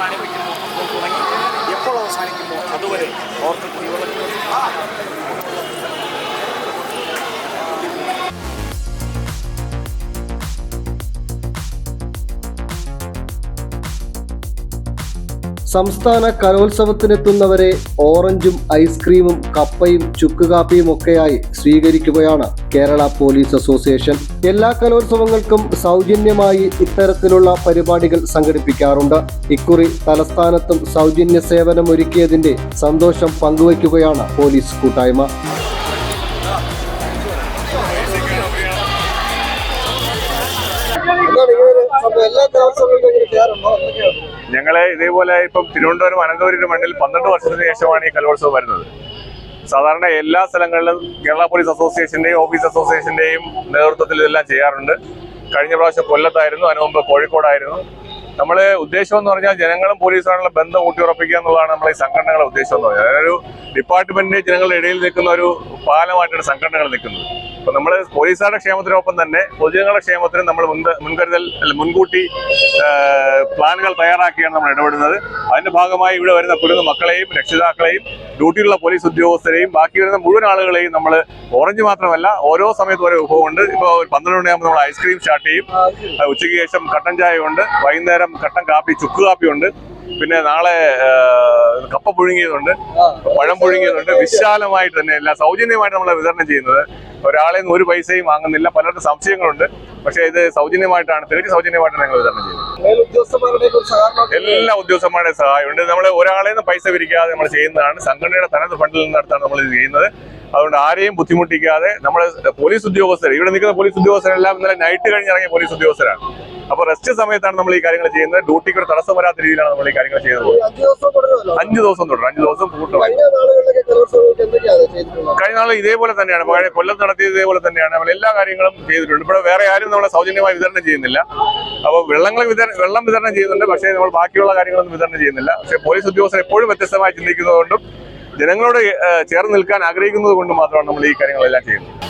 ആരംഭിക്കുന്നു അപ്പോൾ തുടങ്ങി എപ്പോൾ അവസാനിക്കുമോ അതുവരെ അവർക്ക് കുടിവെള്ളം സംസ്ഥാന കലോത്സവത്തിനെത്തുന്നവരെ ഓറഞ്ചും ഐസ്ക്രീമും കപ്പയും ചുക്കുകാപ്പിയും ഒക്കെയായി സ്വീകരിക്കുകയാണ് കേരള പോലീസ് അസോസിയേഷൻ. എല്ലാ കലോത്സവങ്ങൾക്കും സൗജന്യമായി ഇത്തരത്തിലുള്ള പരിപാടികൾ സംഘടിപ്പിക്കാറുണ്ട്. ഇക്കുറി തലസ്ഥാനത്തും സൗജന്യ സേവനം ഒരുക്കിയതിന്റെ സന്തോഷം പങ്കുവയ്ക്കുകയാണ് പോലീസ് കൂട്ടായ്മ. ഞങ്ങൾ ഇതേപോലെ ഇപ്പം തിരുവനന്തപുരം അനന്തപുരം മണ്ണിൽ പന്ത്രണ്ട് വർഷത്തിന് ശേഷമാണ് ഈ കലോത്സവം വരുന്നത്. സാധാരണ എല്ലാ സ്ഥലങ്ങളിലും കേരള പോലീസ് അസോസിയേഷന്റെയും ഓഫീസ് അസോസിയേഷന്റെയും നേതൃത്വത്തിൽ ഇതെല്ലാം ചെയ്യാറുണ്ട്. കഴിഞ്ഞ പ്രാവശ്യം കൊല്ലത്തായിരുന്നു അതിനു മുമ്പ് കോഴിക്കോടായിരുന്നു. നമ്മൾ ഉദ്ദേശം എന്ന് പറഞ്ഞാൽ ജനങ്ങളും പോലീസുമായുള്ള ബന്ധം ഊട്ടിയുറപ്പിക്കുക എന്നുള്ളതാണ് നമ്മളെ ഈ സംഘടനകളുടെ ഉദ്ദേശം എന്ന് പറഞ്ഞാൽ ഒരു ഡിപ്പാർട്ട്മെന്റിന്റെ ജനങ്ങളുടെ ഇടയിൽ നിൽക്കുന്ന ഒരു പാലമായിട്ടാണ് സംഘടനകൾ നിൽക്കുന്നത്. അപ്പൊ നമ്മൾ പോലീസുകാരുടെ ക്ഷേമത്തിനൊപ്പം തന്നെ പൊതുജനങ്ങളുടെ ക്ഷേമത്തിന് നമ്മൾ മുൻകരുതൽ മുൻകൂട്ടി പ്ലാനുകൾ തയ്യാറാക്കിയാണ് നമ്മൾ ഇടപെടുന്നത്. അതിന്റെ ഭാഗമായി ഇവിടെ വരുന്ന കുരുന്ന് മക്കളെയും രക്ഷിതാക്കളെയും ഡ്യൂട്ടിയിലുള്ള പോലീസ് ഉദ്യോഗസ്ഥരെയും ബാക്കി വരുന്ന മുഴുവൻ ആളുകളെയും നമ്മൾ ഓറഞ്ച് മാത്രമല്ല ഓരോ സമയത്ത് ഓരോ വിഭവമുണ്ട്. ഇപ്പോൾ ഒരു പന്ത്രണ്ട് മണിയാകുമ്പോൾ നമ്മൾ ഐസ്ക്രീം സ്റ്റാർട്ട് ചെയ്യും. ഉച്ചയ്ക്ക് ശേഷം കട്ടൻ ചായ ഉണ്ട് വൈകുന്നേരം കട്ടൻ കാപ്പി ചുക്ക് കാപ്പി ഉണ്ട് പിന്നെ നാളെ കപ്പ പുഴുങ്ങിയതുണ്ട്. പഴം പുഴുങ്ങിയതുണ്ട്. വിശാലമായിട്ട് തന്നെ എല്ലാ സൗജന്യമായിട്ട് നമ്മൾ വിതരണം ചെയ്യുന്നത് ഒരാളെ ഒരു പൈസയും വാങ്ങുന്നില്ല. പലർക്കും സംശയങ്ങളുണ്ട്. പക്ഷേ ഇത് സൗജന്യമായിട്ടാണ് തികച്ചും സൗജന്യമായിട്ടാണ് ഞങ്ങൾ വിതരണം ചെയ്യുന്നത്. എല്ലാ ഉദ്യോഗസ്ഥന്മാരുടെ സഹായമുണ്ട്. നമ്മൾ ഒരാളെ നിന്ന് പൈസ പിരിക്കാതെ നമ്മൾ ചെയ്യുന്നതാണ്. സംഘടനയുടെ തനത് ഫണ്ടിൽ നിന്നടുത്താണ് നമ്മൾ ഇത് ചെയ്യുന്നത്. അതുകൊണ്ട് ആരെയും ബുദ്ധിമുട്ടിക്കാതെ നമ്മൾ പോലീസ് ഉദ്യോഗസ്ഥർ ഇവിടെ നിൽക്കുന്ന പോലീസ് ഉദ്യോഗസ്ഥരെല്ലാം ഇന്നലെ നൈറ്റ് കഴിഞ്ഞ് ഇറങ്ങിയ പോലീസ് ഉദ്യോഗസ്ഥരാണ്. അപ്പൊ റെസ്റ്റ് സമയത്താണ് നമ്മൾ ഈ കാര്യങ്ങൾ ചെയ്യുന്നത്. ഡ്യൂട്ടിക്ക് ഒരു തടസ്സം വരാത്ത രീതിയിലാണ് നമ്മൾ ഈ കാര്യങ്ങൾ ചെയ്യുന്നത്. അഞ്ചു ദിവസം തുടരുമല്ലോ? അഞ്ച് ദിവസം തുടരും. അഞ്ചു ദിവസം കൂട്ടും കഴിഞ്ഞ നാളുകളിലൊക്കെ കലോത്സവങ്ങൾക്ക് എന്തൊക്കെയാണ് ചെയ്തിട്ടുള്ളത് കഴിഞ്ഞ നാൾ ഇതേപോലെ തന്നെയാണ്. പഴയ കൊല്ലം നടത്തിയത് ഇതേപോലെ തന്നെയാണ്. നമ്മൾ എല്ലാ കാര്യങ്ങളും ചെയ്തിട്ടുണ്ട്. ഇവിടെ വേറെ ആരും നമ്മളെ സൗജന്യമായി വിതരണം ചെയ്യുന്നില്ല. അപ്പോൾ വെള്ളങ്ങൾ വിതരണം വെള്ളം വിതരണം ചെയ്യുന്നുണ്ട്. പക്ഷേ നമ്മൾ ബാക്കിയുള്ള കാര്യങ്ങളൊന്നും വിതരണം ചെയ്യുന്നില്ല. പക്ഷേ പോലീസ് ഉദ്യോഗസ്ഥർ എപ്പോഴും വ്യത്യസ്തമായി ചിന്തിക്കുന്നതുകൊണ്ടും ജനങ്ങളോട് ചേർന്ന് നിൽക്കാൻ ആഗ്രഹിക്കുന്നത് കൊണ്ടും മാത്രമാണ് നമ്മൾ ഈ കാര്യങ്ങളെല്ലാം ചെയ്യുന്നത്.